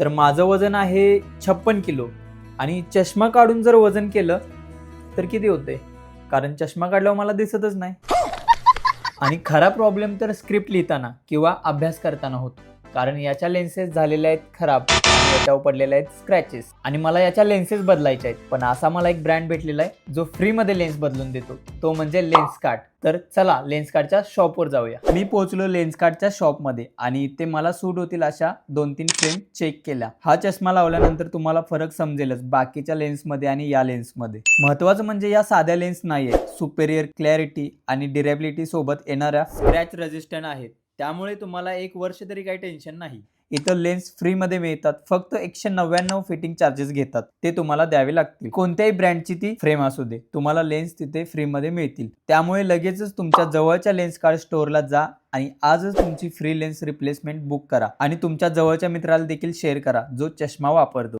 तर माझं वजन आहे छप्पन किलो. आणि चष्मा काढून जर वजन केलं तर किती होते? कारण चष्मा काढल्यावर मला दिसतच नाही. आणि खरा प्रॉब्लेम तर स्क्रिप्ट लिहिताना किंवा अभ्यास करताना होतो. कारण याच्या लेन्सेस झालेल्या आहेत खराब. याच्यावर पडलेल्या आहेत स्क्रॅचेस आणि मला याच्या लेन्सेस बदलायच्या आहेत. पण असा मला एक ब्रँड भेटलेला आहे जो फ्रीमध्ये लेन्स बदलून देतो. तो म्हणजे लेन्स कार्ट तर चला लेन्स कार्टच्या शॉपवर जाऊया. मी पोहोचलो लेन्स कार्टच्या शॉपमध्ये आणि ते मला सूट होतील अशा दोन तीन फ्रेम चेक केल्या. हा चष्मा लावल्यानंतर तुम्हाला फरक समजेलच बाकीच्या लेन्समध्ये आणि या लेन्समध्ये महत्वाचं म्हणजे या साध्या लेन्स नाही आहेत सुपेरियर क्लॅरिटी आणि डिरेबिलिटी सोबत येणाऱ्या स्क्रॅच रेजिस्टंट आहेत. त्यामुळे तुम्हाला एक वर्ष तरी काही टेन्शन नाही. इथं लेन्स फ्रीमध्ये मिळतात. फक्त एकशे नव्याण्णव फिटिंग चार्जेस घेतात. ते तुम्हाला द्यावे लागतील. कोणत्याही ब्रँडची ती फ्रेम असू दे. तुम्हाला लेन्स तिथे फ्रीमध्ये मिळतील. त्यामुळे लगेचच तुमच्या जवळच्या लेन्स कार्ड स्टोअरला जा आणि आजच तुमची फ्री लेन्स रिप्लेसमेंट बुक करा. आणि तुमच्या जवळच्या मित्राला देखील शेअर करा. जो चष्मा वापरतो.